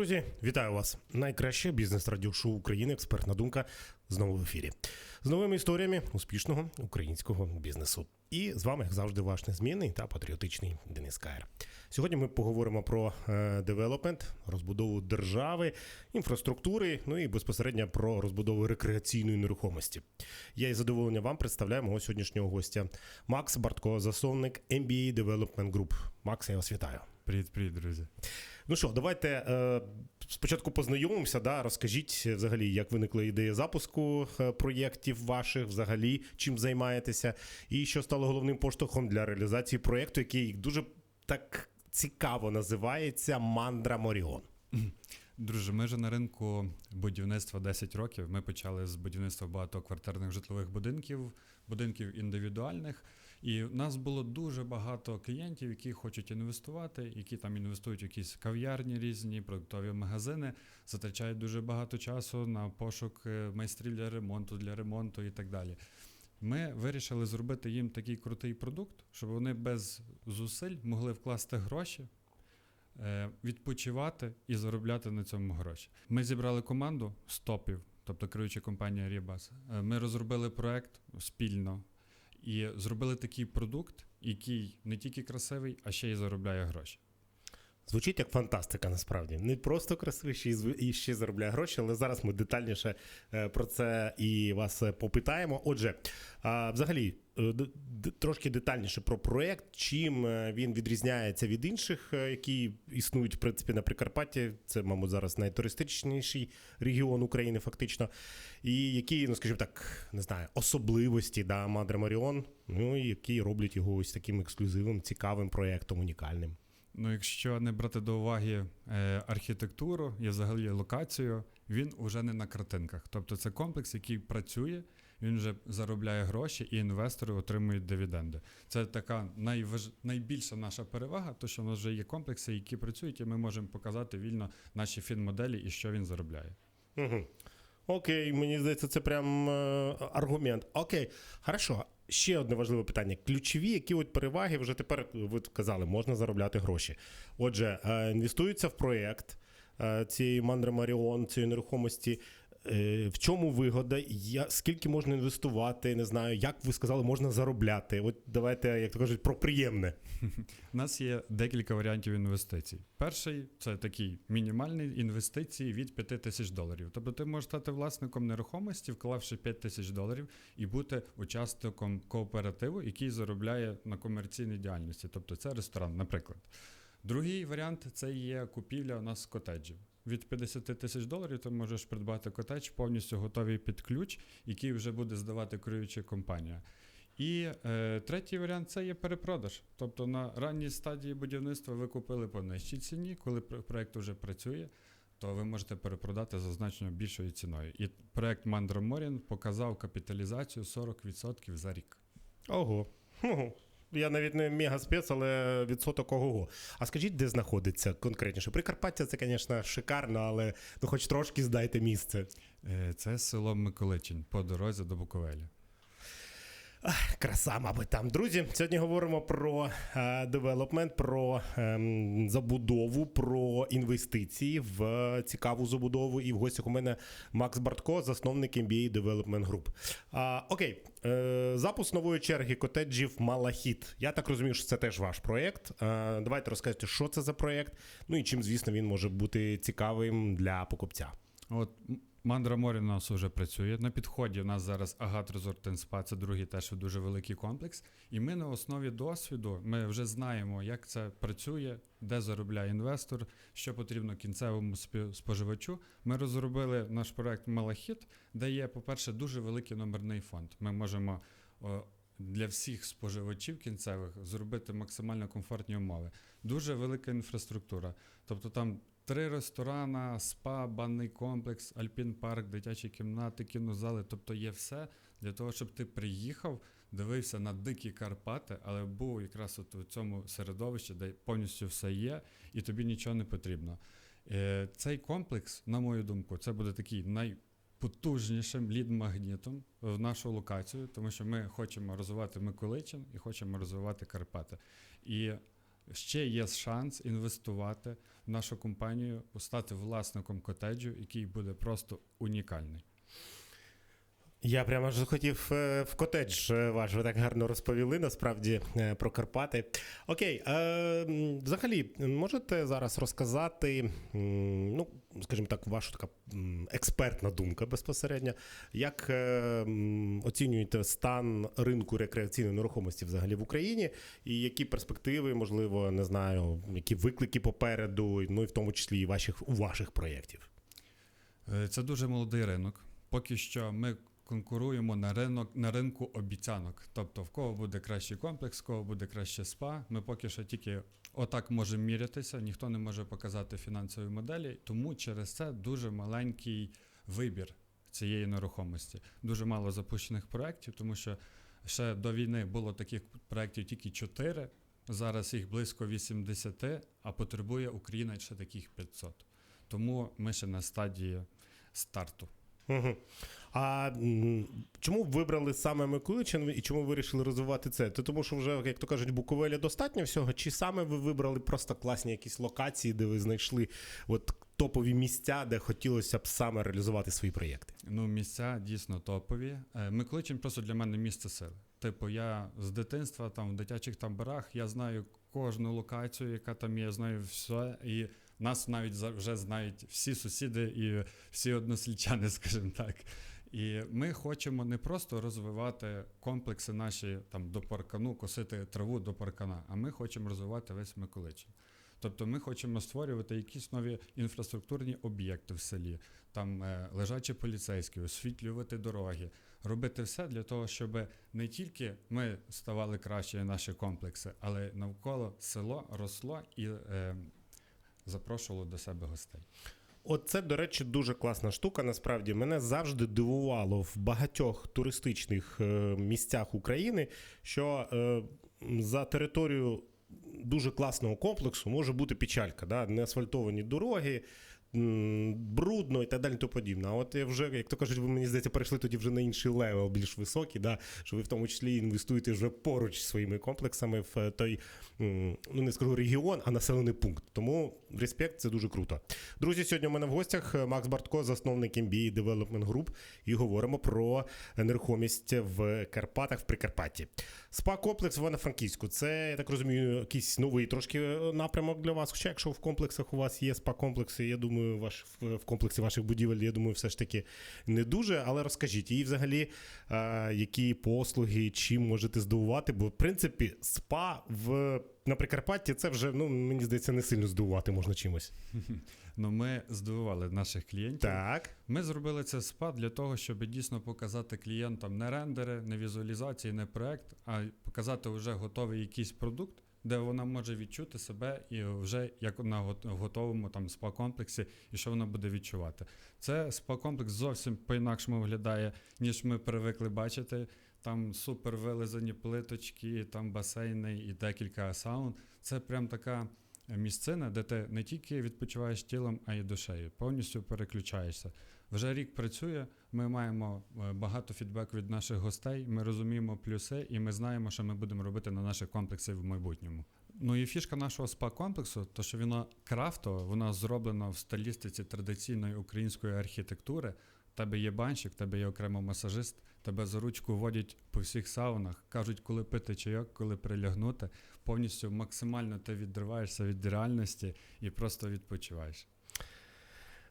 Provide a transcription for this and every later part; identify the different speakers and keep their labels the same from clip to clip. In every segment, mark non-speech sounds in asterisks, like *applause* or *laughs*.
Speaker 1: друзі, вітаю вас! Найкраще бізнес-радіошоу України Експертна думка знову в ефірі з новими історіями успішного українського бізнесу. І з вами, як завжди, ваш незмінний та патріотичний Денис Каєр. Сьогодні ми поговоримо про е, девелопмент, розбудову держави, інфраструктури, ну і безпосередньо про розбудову рекреаційної нерухомості. Я із задоволенням вам представляю мого сьогоднішнього гостя Макс Бартко, засновник MBA Development Group. Макс, я вас вітаю.
Speaker 2: Привіт, привіт, друзі.
Speaker 1: Ну що, давайте е, спочатку познайомимося. Да, Розкажіть взагалі, як виникла ідея запуску е, проєктів ваших, взагалі, чим займаєтеся, і що стало головним поштовхом для реалізації проєкту, який дуже так цікаво називається Мандра Моріон.
Speaker 2: Друже, ми вже на ринку будівництва 10 років. Ми почали з будівництва багатоквартирних житлових будинків, будинків індивідуальних. І в нас було дуже багато клієнтів, які хочуть інвестувати, які там інвестують в якісь кав'ярні різні, продуктові магазини, затрачають дуже багато часу на пошук е, майстрів для ремонту, для ремонту і так далі. Ми вирішили зробити їм такий крутий продукт, щоб вони без зусиль могли вкласти гроші. Е, відпочивати і заробляти на цьому гроші. Ми зібрали команду стопів, тобто керуюча компанія Рібас. Ми розробили проект спільно і зробили такий продукт, який не тільки красивий, а ще й заробляє гроші.
Speaker 1: Звучить як фантастика, насправді. Не просто красивий, і ще заробляє гроші, але зараз ми детальніше е, про це і вас е, попитаємо. Отже, взагалі, е, трошки детальніше про проєкт, чим він відрізняється від інших, які існують в принципі на Прикарпатті. Це, мабуть, зараз найтуристичніший регіон України, фактично. І які, ну скажімо так, не знаю, особливості да, Мадре Маріон, ну і які роблять його ось таким ексклюзивним, цікавим проєктом, унікальним.
Speaker 2: Ну, якщо не брати до уваги е, архітектуру і взагалі локацію, він уже не на картинках. Тобто це комплекс, який працює, він вже заробляє гроші, і інвестори отримують дивіденди. Це така найваж... найбільша наша перевага, то що в нас вже є комплекси, які працюють, і ми можемо показати вільно наші фінмоделі і що він заробляє.
Speaker 1: Угу. Окей, мені здається, це прям е, аргумент. Окей, хорошо. Ще одне важливе питання: ключові, які от переваги вже тепер ви казали, можна заробляти гроші. Отже, е, інвестуються в проєкт е, цієї Мандри Маріон, цієї нерухомості. Е, в чому вигода? Я, Скільки можна інвестувати? Не знаю, як ви сказали, можна заробляти. От давайте, як то кажуть, про приємне.
Speaker 2: У нас є декілька варіантів інвестицій. Перший це такі мінімальні інвестиції від 5 тисяч доларів. Тобто ти можеш стати власником нерухомості, вклавши 5 тисяч доларів, і бути учасником кооперативу, який заробляє на комерційній діяльності. Тобто це ресторан, наприклад. Другий варіант це є купівля у нас котеджів від 50 тисяч доларів ти можеш придбати котедж повністю готовий під ключ, який вже буде здавати керуюча компанія. І е, третій варіант це є перепродаж. Тобто на ранній стадії будівництва ви купили по нижчій ціні, коли проєкт вже працює, то ви можете перепродати за значно більшою ціною. І проєкт Мандра Морін показав капіталізацію 40% за рік.
Speaker 1: Ого. Я навіть не мегаспец, але відсоток ого. А скажіть, де знаходиться конкретніше? Прикарпаття це, звісно, шикарно, але ну хоч трошки здайте місце.
Speaker 2: Е, це село Миколичин по дорозі до Буковелі.
Speaker 1: Краса, мабуть, там. Друзі, сьогодні говоримо про е, девелопмент, про е, забудову, про інвестиції в цікаву забудову. І в гостях у мене Макс Бартко, засновник MBA Development Group. А, Окей, е, запуск нової черги котеджів Малахіт. Я так розумію, що це теж ваш проєкт. Е, давайте розкажете, що це за проєкт, ну і чим, звісно, він може бути цікавим для покупця.
Speaker 2: От Мандра Морі у нас вже працює. На підході у нас зараз Агат Resort Спа, це другий теж дуже великий комплекс. І ми на основі досвіду ми вже знаємо, як це працює, де заробляє інвестор, що потрібно кінцевому споживачу. Ми розробили наш проект Малахіт, де є, по-перше, дуже великий номерний фонд. Ми можемо. Для всіх споживачів кінцевих зробити максимально комфортні умови. Дуже велика інфраструктура. Тобто там Три ресторана, спа, банний комплекс, альпін парк, дитячі кімнати, кінозали. Тобто є все для того, щоб ти приїхав, дивився на дикі Карпати, але був якраз от у цьому середовищі, де повністю все є, і тобі нічого не потрібно. Е, цей комплекс, на мою думку, це буде такий найпотужнішим лід-магнітом в нашу локацію, тому що ми хочемо розвивати Миколичин і хочемо розвивати Карпати. І ще є шанс інвестувати в нашу компанію, стати власником котеджу, який буде просто унікальний.
Speaker 1: Я прямо ж захотів е, в котедж е, ваш. Ви так гарно розповіли насправді е, про Карпати. Окей, е, взагалі, можете зараз розказати, ну, скажімо так, ваша така експертна думка безпосередньо, як оцінюєте стан ринку рекреаційної нерухомості взагалі в Україні, і які перспективи, можливо, не знаю, які виклики попереду, ну і в тому числі і ваших у ваших проєктів.
Speaker 2: Це дуже молодий ринок. Поки що ми конкуруємо на ринок на ринку обіцянок. Тобто, в кого буде кращий комплекс, в кого буде краще спа. Ми поки що тільки отак можемо мірятися, ніхто не може показати фінансові моделі, тому через це дуже маленький вибір цієї нерухомості. Дуже мало запущених проєктів, тому що ще до війни було таких проєктів тільки 4, зараз їх близько 80, а потребує Україна ще таких 500. Тому ми ще на стадії старту.
Speaker 1: Угу. А чому вибрали саме Миколичин і чому вирішили розвивати це? Це тому, що вже, як то кажуть, в Буковелі достатньо всього, чи саме ви вибрали просто класні якісь локації, де ви знайшли от топові місця, де хотілося б саме реалізувати свої проєкти?
Speaker 2: Ну, місця дійсно топові. Е, Миколичин просто для мене місце сили. Типу, я з дитинства там в дитячих таборах, я знаю кожну локацію, яка там є, я знаю все. І нас навіть вже знають всі сусіди і всі односельчани, *laughs* скажімо так. І ми хочемо не просто розвивати комплекси наші там до паркану, косити траву до паркана, а ми хочемо розвивати весь Миколичин. Тобто ми хочемо створювати якісь нові інфраструктурні об'єкти в селі, там е, лежачі поліцейські, освітлювати дороги, робити все для того, щоб не тільки ми ставали краще наші комплекси, але навколо село росло і е, запрошувало до себе гостей.
Speaker 1: Оце, до речі, дуже класна штука. Насправді мене завжди дивувало в багатьох туристичних е, місцях України, що е, за територію дуже класного комплексу може бути печалька, да? неасфальтовані дороги. Брудно і так далі, тому подібне. А от я вже, як то кажуть, ви мені здається, перейшли тоді вже на інший левел, більш високий, да? що ви в тому числі інвестуєте вже поруч своїми комплексами в е, той, ну не скажу регіон, а населений пункт. Тому респект, це дуже круто. Друзі, сьогодні у мене в гостях е, Макс Бартко, засновник MBA Development Group, і говоримо про нерухомість в Карпатах в Прикарпатті. Спа-комплекс в Івано-Франківську. Це, я так розумію, якийсь новий трошки е, напрямок для вас. Хоча, якщо в комплексах у вас є спа-комплекси, я думаю, ваш, в комплексі ваших будівель, я думаю, все ж таки не дуже. Але розкажіть, і взагалі, які послуги, чим можете здивувати? Бо, в принципі, спа в. На Прикарпатті це вже, ну, мені здається, не сильно здивувати можна чимось. *laughs*
Speaker 2: Ну, ми здивували наших клієнтів.
Speaker 1: Так.
Speaker 2: Ми зробили це спад для того, щоб дійсно показати клієнтам не рендери, не візуалізації, не проект, а показати вже готовий якийсь продукт, де вона може відчути себе і вже як на готовому там спа-комплексі, і що вона буде відчувати. Це спа-комплекс зовсім по-інакшому виглядає, ніж ми привикли бачити. Там супер вилизані плиточки, там басейни і декілька саун. Це прям така місцина, де ти не тільки відпочиваєш тілом, а й душею, повністю переключаєшся. Вже рік працює, ми маємо е, багато фідбеку від наших гостей, ми розуміємо плюси, і ми знаємо, що ми будемо робити на наших комплексах в майбутньому. Ну і фішка нашого спа-комплексу, то що воно крафтове, воно зроблено в стилістиці традиційної української архітектури. Тебе є банщик, тебе є окремо масажист, тебе за ручку водять по всіх саунах, кажуть, коли пити чайок, коли прилягнути. Повністю максимально ти відриваєшся від реальності і просто відпочиваєш.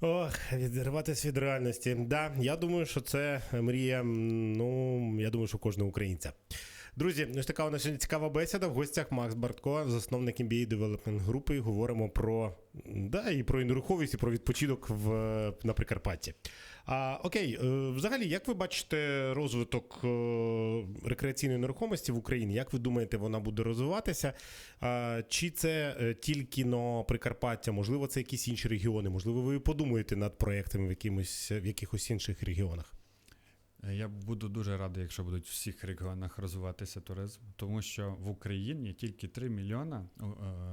Speaker 1: Ох, відірватися від реальності. Да, я думаю, що це мрія. Ну, я думаю, що кожного українця. Друзі, ось така у нас сьогодні цікава бесіда. В гостях Макс Бартко, засновник MBA Development групи. Говоримо про да, і про нерухомість, і про відпочинок в, на Прикарпатті. А, окей, е, взагалі, як ви бачите розвиток е, рекреаційної нерухомості в Україні? Як ви думаєте, вона буде розвиватися? А, чи це е, тільки на Прикарпаття? Можливо, це якісь інші регіони? Можливо, ви подумаєте над проектами в, якимось, в якихось інших регіонах?
Speaker 2: Е, Я буду дуже радий, якщо будуть в всіх регіонах розвиватися туризм, тому що в Україні тільки 3 мільйона е,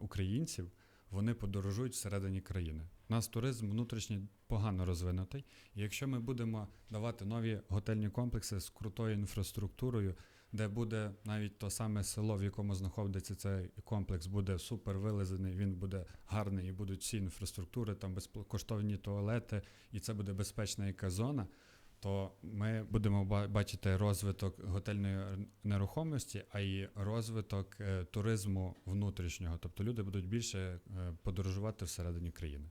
Speaker 2: українців вони подорожують всередині країни. У нас туризм внутрішній погано розвинутий. І якщо ми будемо давати нові готельні комплекси з крутою інфраструктурою, де буде навіть то саме село, в якому знаходиться цей комплекс, буде супер вилизаний, він буде гарний, і будуть всі інфраструктури, там безкоштовні туалети, і це буде безпечна яка зона. То ми будемо бачити розвиток готельної нерухомості, а й розвиток е, туризму внутрішнього. Тобто люди будуть більше е, подорожувати всередині країни.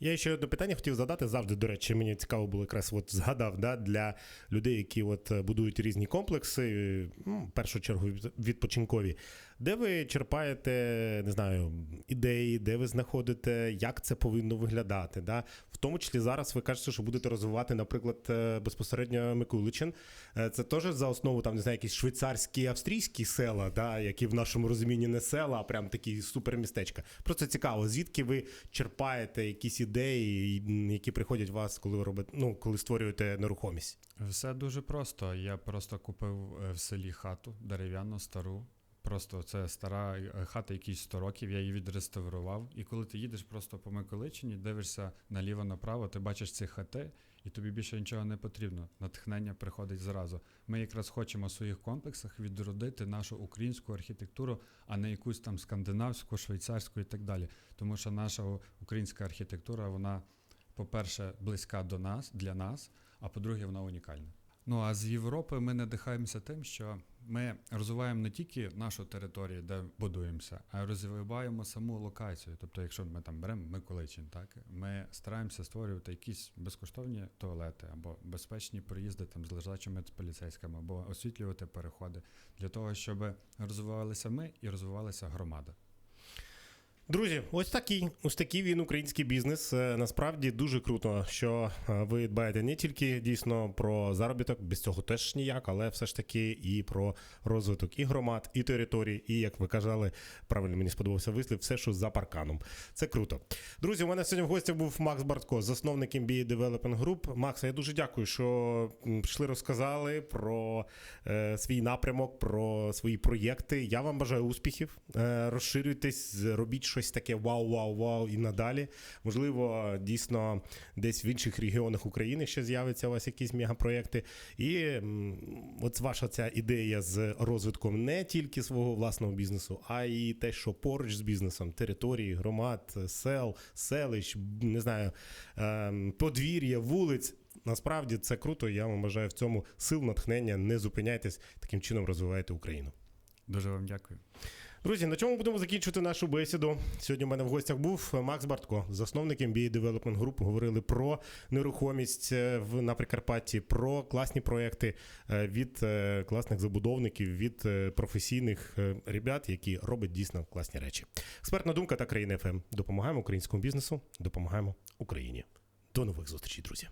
Speaker 1: Я ще одне питання хотів задати завжди. До речі, мені цікаво було якраз от згадав да, для людей, які от е, будують різні комплекси, ну, в першу чергу відпочинкові. Де ви черпаєте, не знаю, ідеї, де ви знаходите, як це повинно виглядати? Да? В тому числі зараз ви кажете, що будете розвивати, наприклад, е, безпосередньо Микуличин. Е, Це теж за основу там не знаю, якісь швейцарські, австрійські села, да, які в нашому розумінні не села, а прям такі супермістечка. Просто цікаво, звідки ви черпаєте якісь ідеї, які приходять у вас, коли ви робите, ну коли створюєте нерухомість?
Speaker 2: Все дуже просто. Я просто купив е, в селі хату дерев'яну, стару. Просто це стара е, хата, якісь 100 років, я її відреставрував. І коли ти їдеш просто по Миколичині, дивишся наліво-направо, ти бачиш ці хати, і тобі більше нічого не потрібно. Натхнення приходить зразу. Ми якраз хочемо в своїх комплексах відродити нашу українську архітектуру, а не якусь там скандинавську, швейцарську і так далі. Тому що наша українська архітектура, вона, по-перше, близька до нас, для нас, а по-друге, вона унікальна. Ну а з Європи ми надихаємося тим, що ми розвиваємо не тільки нашу територію, де будуємося, а розвиваємо саму локацію. Тобто, якщо ми там беремо Миколичин, так ми стараємося створювати якісь безкоштовні туалети або безпечні проїзди там з лежачими поліцейськими, або освітлювати переходи для того, щоб розвивалися ми і розвивалася громада.
Speaker 1: Друзі, ось такий, ось такий він український бізнес. Е, Насправді дуже круто, що е, ви дбаєте не тільки дійсно про заробіток, без цього теж ніяк, але все ж таки і про розвиток і громад, і територій, і як ви казали, правильно мені сподобався вислів, все, що за парканом. Це круто. Друзі, у мене сьогодні в гостях був Макс Бартко, засновник MBA Development Group. Макса, я дуже дякую, що м, прийшли, розказали про е, свій напрямок, про свої проєкти. Я вам бажаю успіхів. Е, розширюйтесь, робіть щось таке вау, вау, вау і надалі. Можливо, дійсно десь в інших регіонах України ще з'являться у вас якісь мегапроєкти. І от ваша ця ідея з розвитком не тільки свого власного бізнесу, а й те, що поруч з бізнесом, території, громад, сел, селищ, не знаю, ем, подвір'я, вулиць. Насправді це круто. Я вам бажаю в цьому сил, натхнення. Не зупиняйтесь, таким чином розвивайте Україну.
Speaker 2: Дуже вам дякую.
Speaker 1: Друзі, на чому будемо закінчувати нашу бесіду? Сьогодні у мене в гостях був Макс Бартко, засновник MBA Development Group. Говорили про нерухомість е, в на Прикарпатті, про класні проекти е, від е, класних забудовників, від професійних ребят, які роблять дійсно класні речі. Експертна думка та країна ФМ. Допомагаємо українському бізнесу, допомагаємо Україні. До нових зустрічей, друзі.